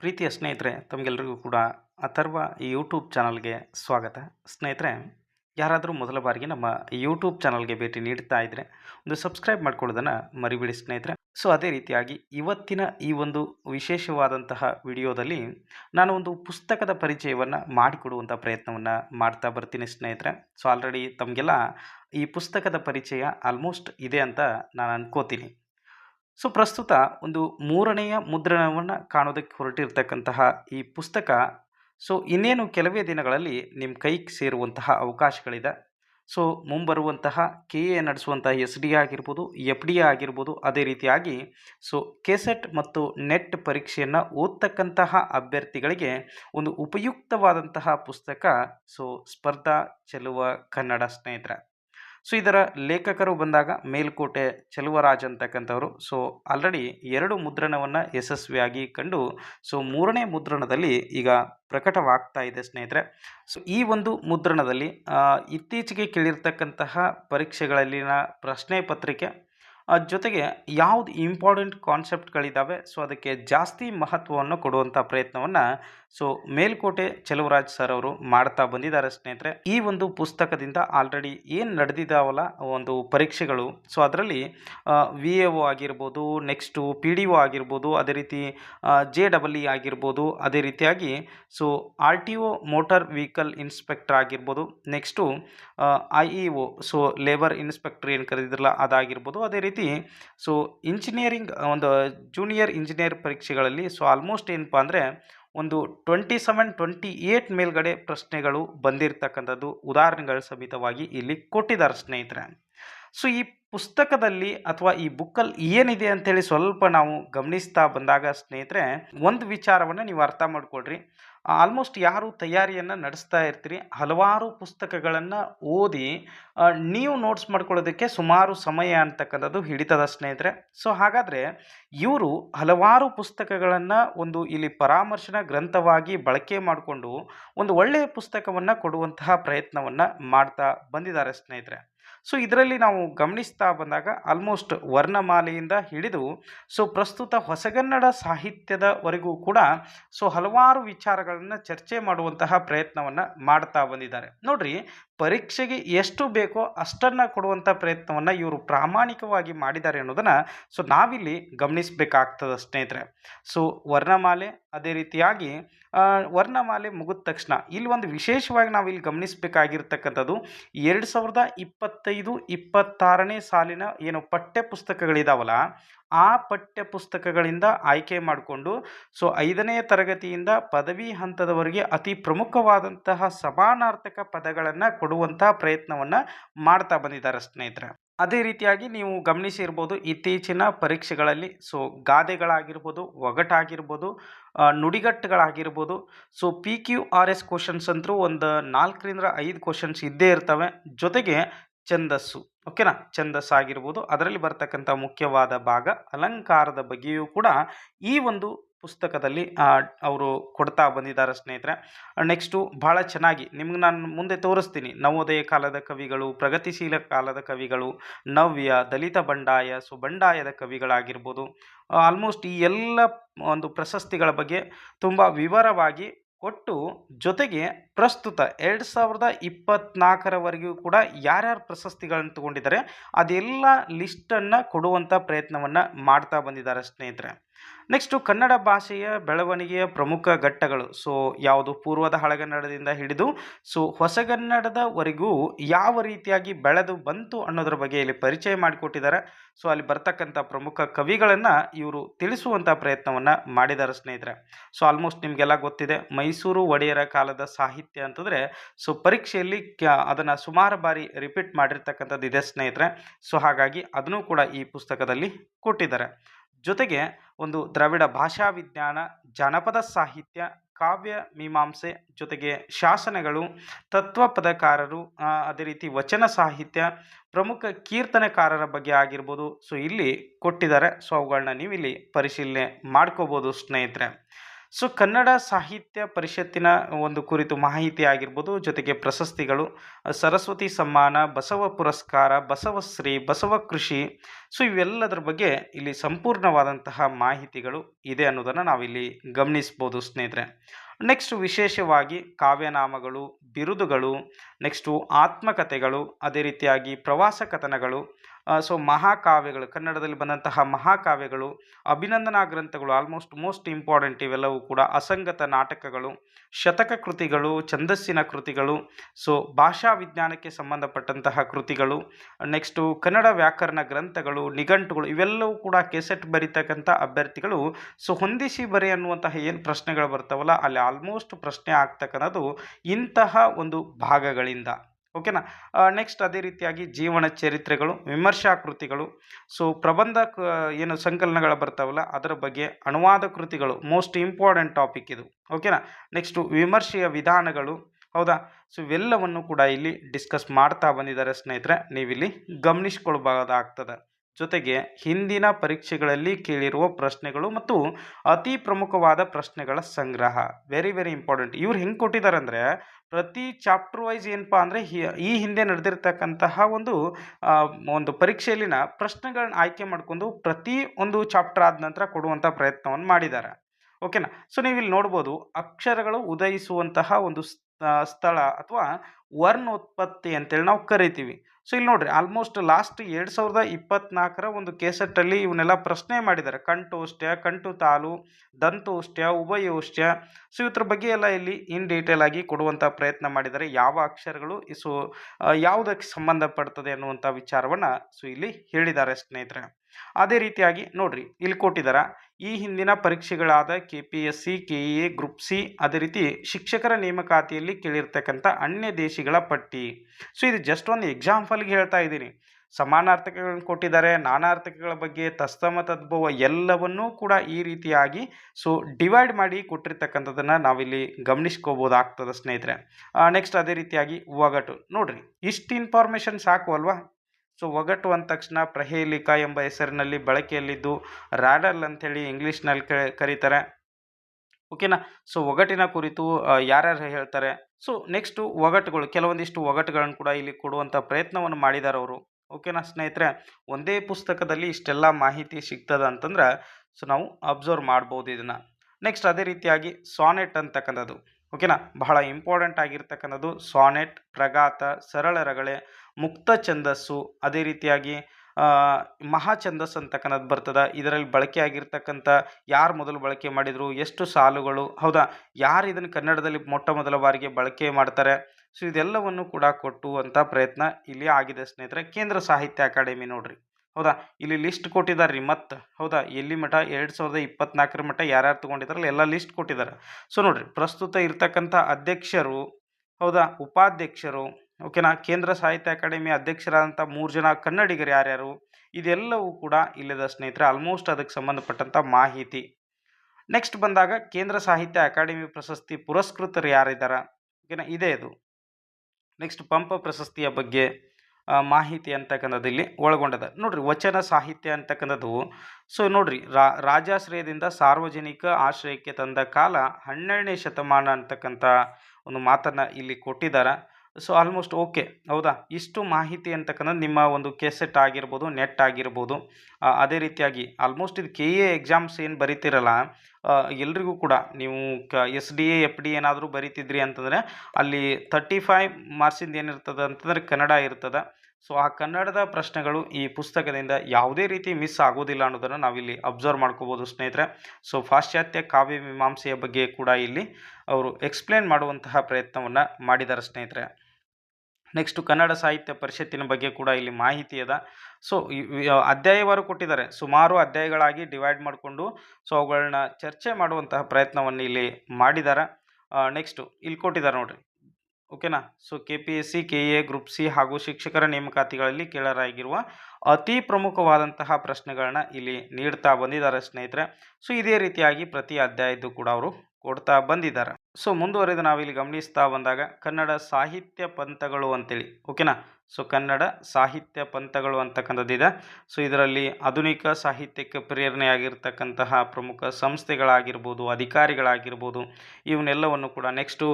ಪ್ರೀತಿಯ ಸ್ನೇಹಿತರೆ ತಮಗೆಲ್ಲರಿಗೂ ಕೂಡ ಅಥರ್ವ ಯೂಟ್ಯೂಬ್ ಚಾನಲ್ಗೆ ಸ್ವಾಗತ. ಸ್ನೇಹಿತರೆ, ಯಾರಾದರೂ ಮೊದಲ ಬಾರಿಗೆ ನಮ್ಮ ಯೂಟ್ಯೂಬ್ ಚಾನಲ್ಗೆ ಭೇಟಿ ನೀಡ್ತಾ ಇದ್ದರೆ ಒಂದು ಸಬ್ಸ್ಕ್ರೈಬ್ ಮಾಡ್ಕೊಳ್ಳೋದನ್ನು ಮರಿಬೇಡಿ ಸ್ನೇಹಿತರೆ. ಸೊ, ಅದೇ ರೀತಿಯಾಗಿ ಇವತ್ತಿನ ಈ ಒಂದು ವಿಶೇಷವಾದಂತಹ ವಿಡಿಯೋದಲ್ಲಿ ನಾನು ಒಂದು ಪುಸ್ತಕದ ಪರಿಚಯವನ್ನು ಮಾಡಿಕೊಡುವಂಥ ಪ್ರಯತ್ನವನ್ನು ಮಾಡ್ತಾ ಬರ್ತೀನಿ ಸ್ನೇಹಿತರೆ. ಸೊ, ಆಲ್ರೆಡಿ ತಮಗೆಲ್ಲ ಈ ಪುಸ್ತಕದ ಪರಿಚಯ ಆಲ್ಮೋಸ್ಟ್ ಇದೆ ಅಂತ ನಾನು ಅನ್ಕೋತೀನಿ. ಸೊ ಪ್ರಸ್ತುತ ಒಂದು ಮೂರನೆಯ ಮುದ್ರಣವನ್ನು ಕಾಣೋದಕ್ಕೆ ಹೊರಟಿರ್ತಕ್ಕಂತಹ ಈ ಪುಸ್ತಕ, ಸೊ ಇನ್ನೇನು ಕೆಲವೇ ದಿನಗಳಲ್ಲಿ ನಿಮ್ಮ ಕೈಗೆ ಸೇರುವಂತಹ ಅವಕಾಶಗಳಿದೆ. ಸೊ ಮುಂಬರುವಂತಹ ಕೆ ಎ ನಡೆಸುವಂತಹ ಎಸ್ ಡಿ ಆಗಿರ್ಬೋದು, ಎಫ್ ಡಿ ಆಗಿರ್ಬೋದು, ಅದೇ ರೀತಿಯಾಗಿ ಸೊ ಕೆಸೆಟ್ ಮತ್ತು ನೆಟ್ ಪರೀಕ್ಷೆಯನ್ನು ಓದ್ತಕ್ಕಂತಹ ಅಭ್ಯರ್ಥಿಗಳಿಗೆ ಒಂದು ಉಪಯುಕ್ತವಾದಂತಹ ಪುಸ್ತಕ, ಸೊ ಸ್ಪರ್ಧಾ ಚೆಲುವ ಕನ್ನಡ ಸ್ನೇಹಿತರೆ. ಸೊ ಇದರ ಲೇಖಕರು ಬಂದಾಗ ಮೇಲ್ಕೋಟೆ ಚೆಲುವರಾಜ್ ಅಂತಕ್ಕಂಥವರು ಸೊ ಆಲ್ರೆಡಿ ಎರಡು ಮುದ್ರಣವನ್ನು ಯಶಸ್ವಿಯಾಗಿ ಕಂಡು ಸೊ ಮೂರನೇ ಮುದ್ರಣದಲ್ಲಿ ಈಗ ಪ್ರಕಟವಾಗ್ತಾ ಇದೆ ಸ್ನೇಹಿತರೆ. ಸೊ ಈ ಒಂದು ಮುದ್ರಣದಲ್ಲಿ ಇತ್ತೀಚೆಗೆ ಕೇಳಿರ್ತಕ್ಕಂತಹ ಪರೀಕ್ಷೆಗಳಲ್ಲಿನ ಪ್ರಶ್ನೆ ಪತ್ರಿಕೆ ಜೊತೆಗೆ ಯಾವ್ದು ಇಂಪಾರ್ಟೆಂಟ್ ಕಾನ್ಸೆಪ್ಟ್ಗಳಿದ್ದಾವೆ ಸೊ ಅದಕ್ಕೆ ಜಾಸ್ತಿ ಮಹತ್ವವನ್ನು ಕೊಡುವಂಥ ಪ್ರಯತ್ನವನ್ನು ಸೊ ಮೇಲ್ಕೋಟೆ ಚೆಲುವರಾಜ್ ಸರ್ ಅವರು ಮಾಡ್ತಾ ಬಂದಿದ್ದಾರೆ ಸ್ನೇಹಿತರೆ. ಈ ಒಂದು ಪುಸ್ತಕದಿಂದ ಆಲ್ರೆಡಿ ಏನು ನಡೆದಿದ್ದಾವಲ್ಲ ಒಂದು ಪರೀಕ್ಷೆಗಳು ಸೊ ಅದರಲ್ಲಿ ವಿ ಎ ಒ ಆಗಿರ್ಬೋದು ನೆಕ್ಸ್ಟು ಪಿ ಡಿ ಒ ಆಗಿರ್ಬೋದು, ಅದೇ ರೀತಿ ಜೆ ಡಬಲ್ ಇ ಆಗಿರ್ಬೋದು, ಅದೇ ರೀತಿಯಾಗಿ so R T O motor vehicle inspector ಆಗಿರ್ಬೋದು next I E O so labour inspector ಏನು ಕರೆದಿದ್ರಲ್ಲ, ಅದಾಗಿರ್ಬೋದು, ಅದೇ ರೀತಿ ಸೊ ಇಂಜಿನಿಯರಿಂಗ್ ಒಂದು ಜೂನಿಯರ್ ಇಂಜಿನಿಯರ್ ಪರೀಕ್ಷೆಗಳಲ್ಲಿ ಸೊ ಆಲ್ಮೋಸ್ಟ್ ಏನಪ್ಪ ಅಂದರೆ, ಒಂದು ಟ್ವೆಂಟಿ ಸೆವೆನ್ ಟ್ವೆಂಟಿ ಏಯ್ಟ್ ಮೇಲ್ಗಡೆ ಪ್ರಶ್ನೆಗಳು ಬಂದಿರತಕ್ಕಂಥದ್ದು ಉದಾಹರಣೆಗಳ ಸಮೇತವಾಗಿ ಇಲ್ಲಿ ಕೊಟ್ಟಿದ್ದಾರೆ ಸ್ನೇಹಿತರೆ. ಸೊ ಈ ಪುಸ್ತಕದಲ್ಲಿ ಅಥವಾ ಈ ಬುಕ್ಕಲ್ಲಿ ಏನಿದೆ ಅಂತೇಳಿ ಸ್ವಲ್ಪ ನಾವು ಗಮನಿಸ್ತಾ ಬಂದಾಗ ಸ್ನೇಹಿತರೆ, ಒಂದು ವಿಚಾರವನ್ನು ನೀವು ಅರ್ಥ ಮಾಡ್ಕೊಳ್ರಿ. ಆಲ್ಮೋಸ್ಟ್ ಯಾರು ತಯಾರಿಯನ್ನು ನಡೆಸ್ತಾ ಇರ್ತೀರಿ, ಹಲವಾರು ಪುಸ್ತಕಗಳನ್ನು ಓದಿ ನೀವು ನೋಟ್ಸ್ ಮಾಡ್ಕೊಳ್ಳೋದಕ್ಕೆ ಸುಮಾರು ಸಮಯ ಅಂತಕ್ಕಂಥದ್ದು ಹಿಡಿತದ ಸ್ನೇಹಿತರೆ. ಸೊ ಹಾಗಾದರೆ ಇವರು ಹಲವಾರು ಪುಸ್ತಕಗಳನ್ನು ಒಂದು ಇಲ್ಲಿ ಪರಾಮರ್ಶನ ಗ್ರಂಥವಾಗಿ ಬಳಕೆ ಮಾಡಿಕೊಂಡು ಒಂದು ಒಳ್ಳೆಯ ಪುಸ್ತಕವನ್ನು ಕೊಡುವಂತಹ ಪ್ರಯತ್ನವನ್ನು ಮಾಡ್ತಾ ಬಂದಿದ್ದಾರೆ ಸ್ನೇಹಿತರೆ. ಸೊ ಇದರಲ್ಲಿ ನಾವು ಗಮನಿಸ್ತಾ ಬಂದಾಗ ಆಲ್ಮೋಸ್ಟ್ ವರ್ಣಮಾಲೆಯಿಂದ ಹಿಡಿದು ಸೊ ಪ್ರಸ್ತುತ ಹೊಸಗನ್ನಡ ಸಾಹಿತ್ಯದವರೆಗೂ ಕೂಡ ಸೊ ಹಲವಾರು ವಿಚಾರಗಳನ್ನು ಚರ್ಚೆ ಮಾಡುವಂತಹ ಪ್ರಯತ್ನವನ್ನು ಮಾಡ್ತಾ ಬಂದಿದ್ದಾರೆ. ನೋಡ್ರಿ, ಪರೀಕ್ಷೆಗೆ ಎಷ್ಟು ಬೇಕೋ ಅಷ್ಟನ್ನು ಕೊಡುವಂಥ ಪ್ರಯತ್ನವನ್ನು ಇವರು ಪ್ರಾಮಾಣಿಕವಾಗಿ ಮಾಡಿದ್ದಾರೆ ಅನ್ನೋದನ್ನು ಸೊ ನಾವಿಲ್ಲಿ ಗಮನಿಸಬೇಕಾಗ್ತದೆ ಸ್ನೇಹಿತರೆ. ಸೊ ವರ್ಣಮಾಲೆ ಅದೇ ರೀತಿಯಾಗಿ ವರ್ಣಮಾಲೆ ಮುಗಿದ ತಕ್ಷಣ ಇಲ್ಲಿ ಒಂದು ವಿಶೇಷವಾಗಿ ನಾವು ಇಲ್ಲಿ ಗಮನಿಸಬೇಕಾಗಿರ್ತಕ್ಕಂಥದ್ದು, ಎರಡು ಸಾವಿರದ ಇಪ್ಪತ್ತೈದು, ಇಪ್ಪತ್ತಾರನೇ ಸಾಲಿನ ಏನು ಪಠ್ಯಪುಸ್ತಕಗಳಿದಾವಲ್ಲ, ಆ ಪಠ್ಯಪುಸ್ತಕಗಳಿಂದ ಆಯ್ಕೆ ಮಾಡಿಕೊಂಡು, ಸೊ ಐದನೇ ತರಗತಿಯಿಂದ ಪದವಿ ಹಂತದವರೆಗೆ ಅತಿ ಪ್ರಮುಖವಾದಂತಹ ಸಮಾನಾರ್ಥಕ ಪದಗಳನ್ನು ಕೊಡುವಂತಹ ಪ್ರಯತ್ನವನ್ನು ಮಾಡ್ತಾ ಬಂದಿದ್ದಾರೆ ಸ್ನೇಹಿತರೆ. ಅದೇ ರೀತಿಯಾಗಿ ನೀವು ಗಮನಿಸಿರ್ಬೋದು ಇತ್ತೀಚಿನ ಪರೀಕ್ಷೆಗಳಲ್ಲಿ, ಸೊ ಗಾದೆಗಳಾಗಿರ್ಬೋದು, ಒಗಟಾಗಿರ್ಬೋದು ನುಡಿಗಟ್ಟುಗಳಾಗಿರ್ಬೋದು, so P Q R S questions ಅಂತೂ ಒಂದು ನಾಲ್ಕರಿಂದ ಐದು ಕ್ವಶನ್ಸ್ ಇದ್ದೇ ಇರ್ತವೆ. ಜೊತೆಗೆ ಛಂದಸ್ಸು, ಓಕೆನಾ? ಛಂದಸ್ಸು ಆಗಿರ್ಬೋದು. ಅದರಲ್ಲಿ ಬರ್ತಕ್ಕಂಥ ಮುಖ್ಯವಾದ ಭಾಗ ಅಲಂಕಾರದ ಬಗ್ಗೆಯೂ ಕೂಡ ಈ ಒಂದು ಪುಸ್ತಕದಲ್ಲಿ ಅವರು ಕೊಡ್ತಾ ಬಂದಿದ್ದಾರೆ ಸ್ನೇಹಿತರೆ. ನೆಕ್ಸ್ಟು ಭಾಳ ಚೆನ್ನಾಗಿ ನಿಮ್ಗೆ ನಾನು ಮುಂದೆ ತೋರಿಸ್ತೀನಿ. ನವೋದಯ ಕಾಲದ ಕವಿಗಳು, ಪ್ರಗತಿಶೀಲ ಕಾಲದ ಕವಿಗಳು, ನವ್ಯ, ದಲಿತ ಬಂಡಾಯ, ಸುಬಂಡಾಯದ ಕವಿಗಳಾಗಿರ್ಬೋದು. ಆಲ್ಮೋಸ್ಟ್ ಈ ಎಲ್ಲ ಒಂದು ಪ್ರಶಸ್ತಿಗಳ ಬಗ್ಗೆ ತುಂಬ ವಿವರವಾಗಿ ಕೊಟ್ಟು ಜೊತೆಗೆ ಪ್ರಸ್ತುತ ಎರಡು ಸಾವಿರದ ಇಪ್ಪತ್ತ್ನಾಲ್ಕರವರೆಗೂ ಕೂಡ ಯಾರ್ಯಾರು ಪ್ರಶಸ್ತಿಗಳನ್ನು ತಗೊಂಡಿದ್ದಾರೆ, ಅದೆಲ್ಲ ಲಿಸ್ಟನ್ನು ಕೊಡುವಂಥ ಪ್ರಯತ್ನವನ್ನು ಮಾಡ್ತಾ ಬಂದಿದ್ದಾರೆ ಸ್ನೇಹಿತರೆ. ನೆಕ್ಸ್ಟು ಕನ್ನಡ ಭಾಷೆಯ ಬೆಳವಣಿಗೆಯ ಪ್ರಮುಖ ಘಟ್ಟಗಳು. ಸೊ ಯಾವುದು? ಪೂರ್ವದ ಹಳಗನ್ನಡದಿಂದ ಹಿಡಿದು ಸೊ ಹೊಸಗನ್ನಡದವರೆಗೂ ಯಾವ ರೀತಿಯಾಗಿ ಬೆಳೆದು ಬಂತು ಅನ್ನೋದ್ರ ಬಗ್ಗೆ ಇಲ್ಲಿ ಪರಿಚಯ ಮಾಡಿಕೊಟ್ಟಿದ್ದಾರೆ. ಸೊ ಅಲ್ಲಿ ಬರ್ತಕ್ಕಂಥ ಪ್ರಮುಖ ಕವಿಗಳನ್ನು ಇವರು ತಿಳಿಸುವಂಥ ಪ್ರಯತ್ನವನ್ನು ಮಾಡಿದ್ದಾರೆ ಸ್ನೇಹಿತರೆ. ಸೊ ಆಲ್ಮೋಸ್ಟ್ ನಿಮಗೆಲ್ಲ ಗೊತ್ತಿದೆ, ಮೈಸೂರು ಒಡೆಯರ ಕಾಲದ ಸಾಹಿತ್ಯ ಅಂತಂದರೆ ಸೊ ಪರೀಕ್ಷೆಯಲ್ಲಿ ಅದನ್ನು ಸುಮಾರು ಬಾರಿ ರಿಪೀಟ್ ಮಾಡಿರ್ತಕ್ಕಂಥದ್ದು ಇದೆ ಸ್ನೇಹಿತರೆ. ಸೊ ಹಾಗಾಗಿ ಅದನ್ನು ಕೂಡ ಈ ಪುಸ್ತಕದಲ್ಲಿ ಕೊಟ್ಟಿದ್ದಾರೆ. ಜೊತೆಗೆ ಒಂದು ದ್ರಾವಿಡ ಭಾಷಾ ವಿಜ್ಞಾನ ಜಾನಪದ ಸಾಹಿತ್ಯ, ಕಾವ್ಯ ಮೀಮಾಂಸೆ ಜೊತೆಗೆ ಶಾಸನಗಳು, ತತ್ವಪದಕಾರರು ಪದಕಾರರು ಅದೇ ರೀತಿ ವಚನ ಸಾಹಿತ್ಯ, ಪ್ರಮುಖ ಕೀರ್ತನೆಕಾರರ ಬಗ್ಗೆ ಆಗಿರ್ಬೋದು. ಸೊ ಇಲ್ಲಿ ಕೊಟ್ಟಿದ್ದಾರೆ. ಸೊ ಅವುಗಳನ್ನ ನೀವು ಇಲ್ಲಿ ಪರಿಶೀಲನೆ ಮಾಡ್ಕೋಬೋದು ಸ್ನೇಹಿತರೆ. ಸೊ ಕನ್ನಡ ಸಾಹಿತ್ಯ ಪರಿಷತ್ತಿನ ಒಂದು ಕುರಿತು ಮಾಹಿತಿ ಆಗಿರ್ಬೋದು, ಜೊತೆಗೆ ಪ್ರಶಸ್ತಿಗಳು, ಸರಸ್ವತಿ ಸಮ್ಮಾನ, ಬಸವ ಪುರಸ್ಕಾರ ಬಸವಶ್ರೀ ಬಸವ ಕೃಷಿ, ಸೊ ಇವೆಲ್ಲದರ ಬಗ್ಗೆ ಇಲ್ಲಿ ಸಂಪೂರ್ಣವಾದಂತಹ ಮಾಹಿತಿಗಳು ಇದೆ ಅನ್ನೋದನ್ನು ನಾವಿಲ್ಲಿ ಗಮನಿಸ್ಬೋದು ಸ್ನೇಹಿತರೆ. ನೆಕ್ಸ್ಟ್ ವಿಶೇಷವಾಗಿ ಕಾವ್ಯನಾಮಗಳು, ಬಿರುದುಗಳು, ನೆಕ್ಸ್ಟು ಆತ್ಮಕಥೆಗಳು, ಅದೇ ರೀತಿಯಾಗಿ ಪ್ರವಾಸ ಕಥನಗಳು ಸೊ ಮಹಾಕಾವ್ಯಗಳು, ಕನ್ನಡದಲ್ಲಿ ಬಂದಂತಹ ಮಹಾಕಾವ್ಯಗಳು, ಅಭಿನಂದನಾ ಗ್ರಂಥಗಳು ಆಲ್ಮೋಸ್ಟ್ ಮೋಸ್ಟ್ ಇಂಪಾರ್ಟೆಂಟ್ ಇವೆಲ್ಲವೂ ಕೂಡ ಅಸಂಗತ ನಾಟಕಗಳು, ಶತಕ ಕೃತಿಗಳು, ಛಂದಸ್ಸಿನ ಕೃತಿಗಳು ಸೊ ಭಾಷಾ ವಿಜ್ಞಾನಕ್ಕೆ ಸಂಬಂಧಪಟ್ಟಂತಹ ಕೃತಿಗಳು ನೆಕ್ಸ್ಟು ಕನ್ನಡ ವ್ಯಾಕರಣ ಗ್ರಂಥಗಳು, ನಿಘಂಟುಗಳು ಇವೆಲ್ಲವೂ ಕೂಡ ಕೆಸೆಟ್ ಬರೀತಕ್ಕಂಥ ಅಭ್ಯರ್ಥಿಗಳು. ಸೊ ಹೊಂದಿಸಿ ಬರೆ ಅನ್ನುವಂತಹ ಏನು ಪ್ರಶ್ನೆಗಳು ಬರ್ತಾವಲ್ಲ, ಅಲ್ಲಿ ಆಲ್ಮೋಸ್ಟ್ ಪ್ರಶ್ನೆ ಆಗ್ತಕ್ಕಂಥದ್ದು ಇಂತಹ ಒಂದು ಭಾಗಗಳಿಂದ. ಓಕೆನಾ ನೆಕ್ಸ್ಟ್ ಅದೇ ರೀತಿಯಾಗಿ ಜೀವನ ಚರಿತ್ರೆಗಳು, ವಿಮರ್ಶಾ ಕೃತಿಗಳು. ಸೊ ಪ್ರಬಂಧ ಏನು ಸಂಕಲನಗಳು ಬರ್ತಾವಲ್ಲ, ಅದರ ಬಗ್ಗೆ ಅನುವಾದ ಕೃತಿಗಳು ಮೋಸ್ಟ್ ಇಂಪಾರ್ಟೆಂಟ್ ಟಾಪಿಕ್ ಇದು. ಓಕೆನಾ ನೆಕ್ಸ್ಟು ವಿಮರ್ಶೆಯ ವಿಧಾನಗಳು, ಹೌದಾ? ಸೊ ಇವೆಲ್ಲವನ್ನು ಕೂಡ ಇಲ್ಲಿ ಡಿಸ್ಕಸ್ ಮಾಡ್ತಾ ಬಂದಿದ್ದಾರೆ ಸ್ನೇಹಿತರೆ, ನೀವಿಲ್ಲಿ ಗಮನಿಸ್ಕೊಳ್ಬಹುದಾಗ್ತದೆ. ಜೊತೆಗೆ ಹಿಂದಿನ ಪರೀಕ್ಷೆಗಳಲ್ಲಿ ಕೇಳಿರುವ ಪ್ರಶ್ನೆಗಳು ಮತ್ತು ಅತಿ ಪ್ರಮುಖವಾದ ಪ್ರಶ್ನೆಗಳ ಸಂಗ್ರಹ. ವೆರಿ ವೆರಿ ಇಂಪಾರ್ಟೆಂಟ್ ಇವ್ರು ಹೆಂಗೆ ಕೊಟ್ಟಿದ್ದಾರೆ ಅಂದರೆ ಪ್ರತಿ ಚಾಪ್ಟರ್ ವೈಸ್ ಏನಪ್ಪ ಅಂದರೆ ಈ ಹಿಂದೆ ನಡೆದಿರ್ತಕ್ಕಂತಹ ಒಂದು ಒಂದು ಪರೀಕ್ಷೆಯಲ್ಲಿನ ಪ್ರಶ್ನೆಗಳನ್ನ ಆಯ್ಕೆ ಮಾಡಿಕೊಂಡು ಪ್ರತಿ ಒಂದು ಚಾಪ್ಟರ್ ಆದ ನಂತರ ಕೊಡುವಂಥ ಪ್ರಯತ್ನವನ್ನು ಮಾಡಿದ್ದಾರೆ ಓಕೆನಾ ಸೊ ನೀವು ಇಲ್ಲಿ ನೋಡ್ಬೋದು, ಅಕ್ಷರಗಳು ಉದಯಿಸುವಂತಹ ಒಂದು ಸ್ಥಳ ಅಥವಾ ವರ್ಣೋತ್ಪತ್ತಿ ಅಂತೇಳಿ ನಾವು ಕರಿತೀವಿ. ಸೊ ಇಲ್ಲಿ ನೋಡ್ರಿ ಆಲ್ಮೋಸ್ಟ್ ಲಾಸ್ಟ್ ಎರಡು ಸಾವಿರದ ಇಪ್ಪತ್ನಾಲ್ಕರ ಒಂದು ಕೇಸೆಟ್ಟಲ್ಲಿ ಇವನ್ನೆಲ್ಲ ಪ್ರಶ್ನೆ ಮಾಡಿದ್ದಾರೆ. ಕಂಠೋಷ್ಟ್ಯ ಕಂಟು ತಾಲು ದಂತೋಷ್ಟ್ಯ ಉಭಯೋಷ್ಟ್ಯ ಸೊ ಇದ್ರ ಬಗ್ಗೆ ಎಲ್ಲ ಇಲ್ಲಿ ಇನ್ ಡೀಟೇಲ್ ಆಗಿ ಕೊಡುವಂಥ ಪ್ರಯತ್ನ ಮಾಡಿದ್ದಾರೆ. ಯಾವ ಅಕ್ಷರಗಳು ಸೊ ಯಾವುದಕ್ಕೆ ಸಂಬಂಧಪಡ್ತದೆ ಅನ್ನುವಂಥ ವಿಚಾರವನ್ನು ಸೊ ಇಲ್ಲಿ ಹೇಳಿದ್ದಾರೆ ಸ್ನೇಹಿತರೆ. ಅದೇ ರೀತಿಯಾಗಿ ನೋಡ್ರಿ, ಇಲ್ಲಿ ಕೊಟ್ಟಿದ್ದಾರೆ ಈ ಹಿಂದಿನ ಪರೀಕ್ಷೆಗಳಾದ K P S C K E A group C ಅದೇ ರೀತಿ ಶಿಕ್ಷಕರ ನೇಮಕಾತಿಯಲ್ಲಿ ಕೇಳಿರ್ತಕ್ಕಂಥ ಅನ್ಯ ದೇಶಿಗಳ ಪಟ್ಟಿ. ಸೊ ಇದು ಜಸ್ಟ್ ಒಂದು ಎಕ್ಸಾಂಪಲ್ಗೆ ಹೇಳ್ತಾ ಇದ್ದೀನಿ. ಸಮಾನಾರ್ಥಕಗಳನ್ನು ಕೊಟ್ಟಿದ್ದಾರೆ, ನಾನಾರ್ಥಕಗಳ ಬಗ್ಗೆ ತಸ್ತಮ ತದ್ಭವ ಎಲ್ಲವನ್ನೂ ಕೂಡ ಈ ರೀತಿಯಾಗಿ ಸೊ ಡಿವೈಡ್ ಮಾಡಿ ಕೊಟ್ಟಿರ್ತಕ್ಕಂಥದ್ದನ್ನು ನಾವಿಲ್ಲಿ ಗಮನಿಸ್ಕೋಬೋದಾಗ್ತದೆ ಸ್ನೇಹಿತರೆ. ನೆಕ್ಸ್ಟ್ ಅದೇ ರೀತಿಯಾಗಿ ಒಗಟು ನೋಡ್ರಿ, ಇಷ್ಟು ಇನ್ಫಾರ್ಮೇಷನ್ ಸಾಕು ಅಲ್ವಾ? ಸೊ ಒಗಟು ಅಂದ ತಕ್ಷಣ ಪ್ರಹೇಲಿಕ ಎಂಬ ಹೆಸರಿನಲ್ಲಿ ಬಳಕೆಯಲ್ಲಿದ್ದು ರಾಡಲ್ ಅಂಥೇಳಿ ಇಂಗ್ಲೀಷ್ನಲ್ಲಿ ಕರೀತಾರೆ. ಓಕೆನಾ? ಸೊ, ಒಗಟಿನ ಕುರಿತು ಯಾರ್ಯಾರು ಹೇಳ್ತಾರೆ? ಸೊ, ನೆಕ್ಸ್ಟು ಒಗಟುಗಳು, ಕೆಲವೊಂದಿಷ್ಟು ಒಗಟುಗಳನ್ನು ಕೂಡ ಇಲ್ಲಿ ಕೊಡುವಂಥ ಪ್ರಯತ್ನವನ್ನು ಮಾಡಿದ್ದಾರೆ ಅವರು. ಓಕೆನಾ ಸ್ನೇಹಿತರೆ? ಒಂದೇ ಪುಸ್ತಕದಲ್ಲಿ ಇಷ್ಟೆಲ್ಲ ಮಾಹಿತಿ ಸಿಗ್ತದೆ ಅಂತಂದ್ರೆ, ಸೊ, ನಾವು ಅಬ್ಸರ್ವ್ ಮಾಡ್ಬೋದು ಇದನ್ನು. ನೆಕ್ಸ್ಟ್ ಅದೇ ರೀತಿಯಾಗಿ ಸಾನೆಟ್ ಅಂತಕ್ಕಂಥದ್ದು. ಓಕೆನಾ? ಬಹಳ ಇಂಪಾರ್ಟೆಂಟ್ ಆಗಿರ್ತಕ್ಕಂಥದ್ದು ಸಾನೆಟ್, ಪ್ರಗಾತ, ಸರಳ ರಗಳೆ ಮುಕ್ತ ಛಂದಸ್ಸು, ಅದೇ ರೀತಿಯಾಗಿ ಮಹಾ ಛಂದಸ್ಸು ಬರ್ತದೆ. ಇದರಲ್ಲಿ ಬಳಕೆ ಆಗಿರ್ತಕ್ಕಂಥ ಯಾರು ಮೊದಲು ಬಳಕೆ ಮಾಡಿದರು, ಎಷ್ಟು ಸಾಲುಗಳು, ಹೌದಾ? ಯಾರು ಇದನ್ನು ಕನ್ನಡದಲ್ಲಿ ಮೊಟ್ಟ ಮೊದಲ ಬಾರಿಗೆ ಬಳಕೆ ಮಾಡ್ತಾರೆ? ಸೊ, ಇದೆಲ್ಲವನ್ನು ಕೂಡ ಕೊಟ್ಟುವಂಥ ಪ್ರಯತ್ನ ಇಲ್ಲಿ ಆಗಿದೆ ಸ್ನೇಹಿತರೆ. ಕೇಂದ್ರ ಸಾಹಿತ್ಯ ಅಕಾಡೆಮಿ ನೋಡ್ರಿ. ಹೌದಾ? ಇಲ್ಲಿ ಲಿಸ್ಟ್ ಕೊಟ್ಟಿದ್ದಾರೆ ರೀ ಮತ್ತೆ. ಹೌದಾ? ಎಲ್ಲಿ ಮಠ? ಎರಡು ಸಾವಿರದ ಇಪ್ಪತ್ನಾಲ್ಕರ ಮಠ ಯಾರ್ಯಾರು ತೊಗೊಂಡಿದ್ದಾರಲ್ಲ, ಎಲ್ಲ ಲಿಸ್ಟ್ ಕೊಟ್ಟಿದ್ದಾರೆ. ಸೊ, ನೋಡ್ರಿ, ಪ್ರಸ್ತುತ ಇರ್ತಕ್ಕಂಥ ಅಧ್ಯಕ್ಷರು, ಹೌದಾ? ಉಪಾಧ್ಯಕ್ಷರು ಓಕೆನಾ? ಕೇಂದ್ರ ಸಾಹಿತ್ಯ ಅಕಾಡೆಮಿ ಅಧ್ಯಕ್ಷರಾದಂಥ ಮೂರು ಜನ ಕನ್ನಡಿಗರು ಯಾರ್ಯಾರು? ಇದೆಲ್ಲವೂ ಕೂಡ ಇಲ್ಲದ ಸ್ನೇಹಿತರೆ ಆಲ್ಮೋಸ್ಟ್ ಅದಕ್ಕೆ ಸಂಬಂಧಪಟ್ಟಂಥ ಮಾಹಿತಿ. ನೆಕ್ಸ್ಟ್ ಬಂದಾಗ ಕೇಂದ್ರ ಸಾಹಿತ್ಯ ಅಕಾಡೆಮಿ ಪ್ರಶಸ್ತಿ ಪುರಸ್ಕೃತರು ಯಾರಿದ್ದಾರೆ? ಓಕೆನಾ? ಇದೆ ಇದು. ನೆಕ್ಸ್ಟ್ ಪಂಪ ಪ್ರಶಸ್ತಿಯ ಬಗ್ಗೆ ಮಾಹಿತಿ ಅಂತಕ್ಕಂಥದ್ದು ಇಲ್ಲಿ ಒಳಗೊಂಡದ. ನೋಡ್ರಿ, ವಚನ ಸಾಹಿತ್ಯ ಅಂತಕ್ಕಂಥದ್ದು. ಸೊ ನೋಡ್ರಿ ರಾಜಾಶ್ರಯದಿಂದ ಸಾರ್ವಜನಿಕ ಆಶ್ರಯಕ್ಕೆ ತಂದ ಕಾಲ ಹನ್ನೆರಡನೇ ಶತಮಾನ ಅಂತಕ್ಕಂಥ ಒಂದು ಮಾತನ್ನು ಇಲ್ಲಿ ಕೊಟ್ಟಿದ್ದಾರೆ. ಸೊ ಆಲ್ಮೋಸ್ಟ್ ಓಕೆ ಹೌದಾ? ಇಷ್ಟು ಮಾಹಿತಿ ಅಂತಕ್ಕಂಥದ್ದು ನಿಮ್ಮ ಒಂದು ಕೆಸೆಟ್ ಆಗಿರ್ಬೋದು ನೆಟ್ ಆಗಿರ್ಬೋದು. ಅದೇ ರೀತಿಯಾಗಿ ಆಲ್ಮೋಸ್ಟ್ ಇದು ಕೆ ಎ ಎಕ್ಸಾಮ್ಸ್ ಏನು ಬರೀತಿರಲ್ಲ ಎಲ್ರಿಗೂ ಕೂಡ ನೀವು ಕ S D A F D ಏನಾದರೂ ಬರೀತಿದ್ರಿ ಅಂತಂದರೆ, ಅಲ್ಲಿ ತರ್ಟಿ ಫೈವ್ ಮಾರ್ಕ್ಸಿಂದ ಏನಿರ್ತದೆ ಅಂತಂದರೆ ಕನ್ನಡ ಇರ್ತದೆ. ಸೊ ಆ ಕನ್ನಡದ ಪ್ರಶ್ನೆಗಳು ಈ ಪುಸ್ತಕದಿಂದ ಯಾವುದೇ ರೀತಿ ಮಿಸ್ ಆಗೋದಿಲ್ಲ ಅನ್ನೋದನ್ನು ನಾವಿಲ್ಲಿ ಅಬ್ಸರ್ವ್ ಮಾಡ್ಕೋಬೋದು ಸ್ನೇಹಿತರೆ. ಸೊ ಪಾಶ್ಚಾತ್ಯ ಕಾವ್ಯ ಮೀಮಾಂಸೆಯ ಬಗ್ಗೆ ಕೂಡ ಇಲ್ಲಿ ಅವರು ಎಕ್ಸ್ಪ್ಲೇನ್ ಮಾಡುವಂತಹ ಪ್ರಯತ್ನವನ್ನು ಮಾಡಿದ್ದಾರೆ ಸ್ನೇಹಿತರೆ. ನೆಕ್ಸ್ಟು ಕನ್ನಡ ಸಾಹಿತ್ಯ ಪರಿಷತ್ತಿನ ಬಗ್ಗೆ ಕೂಡ ಇಲ್ಲಿ ಮಾಹಿತಿ ಅದ. ಸೊ ಅಧ್ಯಾಯವಾರು ಕೊಟ್ಟಿದ್ದಾರೆ. ಸುಮಾರು ಅಧ್ಯಾಯಗಳಾಗಿ ಡಿವೈಡ್ ಮಾಡಿಕೊಂಡು ಸೊ ಅವುಗಳನ್ನ ಚರ್ಚೆ ಮಾಡುವಂತಹ ಪ್ರಯತ್ನವನ್ನು ಇಲ್ಲಿ ಮಾಡಿದ್ದಾರೆ. ನೆಕ್ಸ್ಟು ಇಲ್ಲಿ ಕೊಟ್ಟಿದ್ದಾರೆ ನೋಡ್ರಿ. ಓಕೆನಾ? So K P S C K A group C ಹಾಗೂ ಶಿಕ್ಷಕರ ನೇಮಕಾತಿಗಳಲ್ಲಿ ಕೇಳರಾಗಿರುವ ಅತಿ ಪ್ರಮುಖವಾದಂತಹ ಪ್ರಶ್ನೆಗಳನ್ನ ಇಲ್ಲಿ ನೀಡ್ತಾ ಬಂದಿದ್ದಾರೆ ಸ್ನೇಹಿತರೆ. ಸೊ ಇದೇ ರೀತಿಯಾಗಿ ಪ್ರತಿ ಅಧ್ಯಾಯದ್ದು ಕೂಡ ಅವರು ಕೊಡ್ತಾ ಬಂದಿದ್ದಾರೆ. ಸೊ, ಮುಂದುವರೆದು ನಾವಿಲ್ಲಿ ಗಮನಿಸ್ತಾ ಬಂದಾಗ ಕನ್ನಡ ಸಾಹಿತ್ಯ ಪಂಥಗಳು ಅಂತೇಳಿ, ಓಕೆನಾ? ಸೊ, ಕನ್ನಡ ಸಾಹಿತ್ಯ ಪಂಥಗಳು ಅಂತಕ್ಕಂಥದ್ದಿದೆ ಸೊ, ಇದರಲ್ಲಿ ಆಧುನಿಕ ಸಾಹಿತ್ಯಕ್ಕೆ ಪ್ರೇರಣೆಯಾಗಿರ್ತಕ್ಕಂತಹ ಪ್ರಮುಖ ಸಂಸ್ಥೆಗಳಾಗಿರ್ಬೋದು, ಅಧಿಕಾರಿಗಳಾಗಿರ್ಬೋದು, ಇವನ್ನೆಲ್ಲವನ್ನು ಕೂಡ ನೆಕ್ಸ್ಟು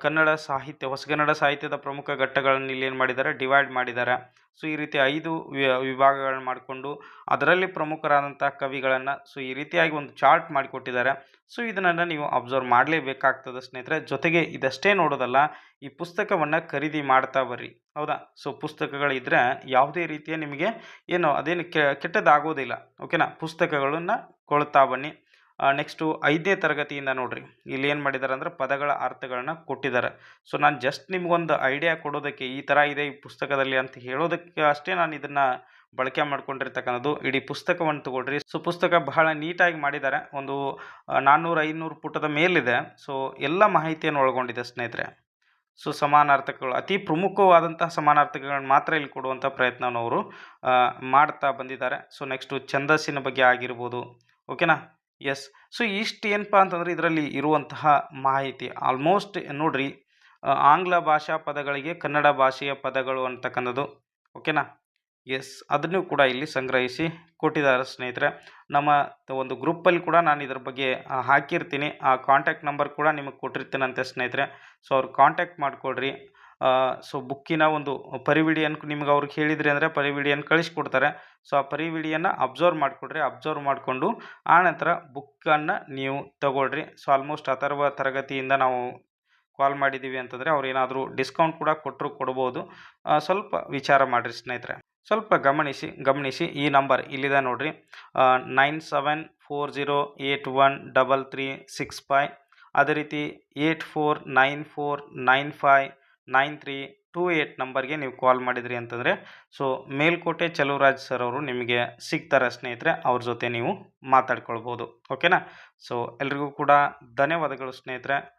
ಕನ್ನಡ ಸಾಹಿತ್ಯ, ಹೊಸಗನ್ನಡ ಸಾಹಿತ್ಯದ ಪ್ರಮುಖ ಘಟ್ಟಗಳನ್ನು ಇಲ್ಲಿ ಏನು ಮಾಡಿದ್ದಾರೆ, ಡಿವೈಡ್ ಮಾಡಿದ್ದಾರೆ. ಸೊ, ಈ ರೀತಿ ಐದು ವಿಭಾಗಗಳನ್ನು ಮಾಡಿಕೊಂಡು ಅದರಲ್ಲಿ ಪ್ರಮುಖರಾದಂಥ ಕವಿಗಳನ್ನು ಸೊ, ಈ ರೀತಿಯಾಗಿ ಒಂದು ಚಾರ್ಟ್ ಮಾಡಿಕೊಟ್ಟಿದ್ದಾರೆ. ಸೊ, ಇದನ್ನು ನೀವು ಅಬ್ಸರ್ವ್ ಮಾಡಲೇಬೇಕಾಗ್ತದೆ ಸ್ನೇಹಿತರೆ. ಜೊತೆಗೆ ಇದಷ್ಟೇ ನೋಡೋದಲ್ಲ, ಈ ಪುಸ್ತಕವನ್ನು ಖರೀದಿ ಮಾಡ್ತಾ ಬರ್ರಿ. ಹೌದಾ? ಸೊ ಪುಸ್ತಕಗಳಿದ್ದರೆ ಯಾವುದೇ ರೀತಿಯ ನಿಮಗೆ ಏನು ಅದೇನು ಕೆಟ್ಟದಾಗೋದಿಲ್ಲ. ಓಕೆನಾ? ಪುಸ್ತಕಗಳನ್ನು ಕೊಳ್ತಾ ಬನ್ನಿ. ನೆಕ್ಸ್ಟು ಐದನೇ ತರಗತಿಯಿಂದ ನೋಡಿರಿ. ಇಲ್ಲಿ ಏನು ಮಾಡಿದ್ದಾರೆ ಅಂದರೆ ಪದಗಳ ಅರ್ಥಗಳನ್ನ ಕೊಟ್ಟಿದ್ದಾರೆ ಸೊ ನಾನು ಜಸ್ಟ್ ನಿಮಗೊಂದು ಐಡಿಯಾ ಕೊಡೋದಕ್ಕೆ ಈ ಥರ ಇದೆ ಈ ಪುಸ್ತಕದಲ್ಲಿ ಅಂತ ಹೇಳೋದಕ್ಕೆ ಅಷ್ಟೇ ನಾನು ಇದನ್ನು ಬಳಕೆ ಮಾಡ್ಕೊಂಡಿರ್ತಕ್ಕಂಥದ್ದು ಇಡೀ ಪುಸ್ತಕವನ್ನು ತಗೊಳ್ರಿ. ಸೊ ಪುಸ್ತಕ ಬಹಳ ನೀಟಾಗಿ ಮಾಡಿದ್ದಾರೆ ಒಂದು ನಾನ್ನೂರು, ಐನೂರು ಪುಟದ ಮೇಲಿದೆ. ಸೊ ಎಲ್ಲ ಮಾಹಿತಿಯನ್ನು ಒಳಗೊಂಡಿದೆ ಸ್ನೇಹಿತರೆ. ಸೊ ಸಮಾನಾರ್ಥಕಗಳು, ಅತಿ ಪ್ರಮುಖವಾದಂತಹ ಸಮಾನಾರ್ಥಕಗಳನ್ನು ಮಾತ್ರ ಇಲ್ಲಿ ಕೊಡುವಂಥ ಪ್ರಯತ್ನವನ್ನು ಅವರು ಮಾಡ್ತಾ ಬಂದಿದ್ದಾರೆ. ಸೊ ನೆಕ್ಸ್ಟು ಛಂದಸ್ಸಿನ ಬಗ್ಗೆ ಆಗಿರ್ಬೋದು. ಓಕೆನಾ ಎಸ್ ಸೊ ಇಷ್ಟು ಏನಪ್ಪ ಅಂತಂದರೆ ಇದರಲ್ಲಿ ಇರುವಂತಹ ಮಾಹಿತಿ. ಆಲ್ಮೋಸ್ಟ್ ನೋಡ್ರಿ ಆಂಗ್ಲ ಭಾಷಾ ಪದಗಳಿಗೆ ಕನ್ನಡ ಭಾಷೆಯ ಪದಗಳು ಅಂತಕ್ಕಂಥದ್ದು. ಓಕೆನಾ ಎಸ್ ಅದನ್ನು ಕೂಡ ಇಲ್ಲಿ ಸಂಗ್ರಹಿಸಿ ಕೊಟ್ಟಿದ್ದಾರೆ ಸ್ನೇಹಿತರೆ. ನಮ್ಮ ಒಂದು ಗ್ರೂಪಲ್ಲಿ ಕೂಡ ನಾನು ಇದ್ರ ಬಗ್ಗೆ ಹಾಕಿರ್ತೀನಿ. ಆ ಕಾಂಟ್ಯಾಕ್ಟ್ ನಂಬರ್ ಕೂಡ ನಿಮಗೆ ಕೊಟ್ಟಿರ್ತೀನಂತೆ ಸ್ನೇಹಿತರೆ. ಸೊ ಅವ್ರು ಕಾಂಟ್ಯಾಕ್ಟ್ ಮಾಡಿಕೊಡ್ರಿ. ಸೊ ಬುಕ್ಕಿನ ಒಂದು ಪರಿವಿಡಿಯನ್ನು ನಿಮ್ಗೆ ಅವ್ರಿಗೆ ಹೇಳಿದ್ರಿ ಅಂದರೆ ಪರಿವಿಡಿಯನ್ನು ಕಳಿಸ್ಕೊಡ್ತಾರೆ. ಸೊ ಆ ಪರಿವಿಡಿಯನ್ನು ಅಬ್ಸರ್ವ್ ಮಾಡಿಕೊಡ್ರಿ, ಅಬ್ಸರ್ವ್ ಮಾಡಿಕೊಂಡು ಆನಂತರ ಬುಕ್ಕನ್ನು ನೀವು ತಗೊಳ್ರಿ. ಸೊ ಆಲ್ಮೋಸ್ಟ್ ಅಥರ್ವ ತರಗತಿಯಿಂದ ನಾವು ಕಾಲ್ ಮಾಡಿದ್ದೀವಿ ಅಂತಂದರೆ ಅವ್ರು ಏನಾದರೂ ಡಿಸ್ಕೌಂಟ್ ಕೂಡ ಕೊಟ್ಟರು ಕೊಡ್ಬೋದು. ಸ್ವಲ್ಪ ವಿಚಾರ ಮಾಡಿರಿ ಸ್ನೇಹಿತರೆ. ಸ್ವಲ್ಪ ಗಮನಿಸಿ ಗಮನಿಸಿ ಈ ನಂಬರ್ ಇಲ್ಲಿದೆ ನೋಡಿರಿ. Nine seven four zero eight one double three six five ಅದೇ ರೀತಿ eight four nine four nine five nine three two eight ನಂಬರ್ಗೆ ನೀವು ಕಾಲ್ ಮಾಡಿದ್ರಿ ಅಂತಂದರೆ, ಸೊ ಮೇಲ್ಕೋಟೆ ಚಲುವರಾಜ್ ಸರ್ ಅವರು ನಿಮಗೆ ಸಿಗ್ತಾರೆ ಸ್ನೇಹಿತರೆ, ಅವ್ರ ಜೊತೆ ನೀವು ಮಾತಾಡ್ಕೊಳ್ಬೋದು. ಓಕೆನಾ? ಸೊ ಎಲ್ರಿಗೂ ಕೂಡ ಧನ್ಯವಾದಗಳು ಸ್ನೇಹಿತರೆ.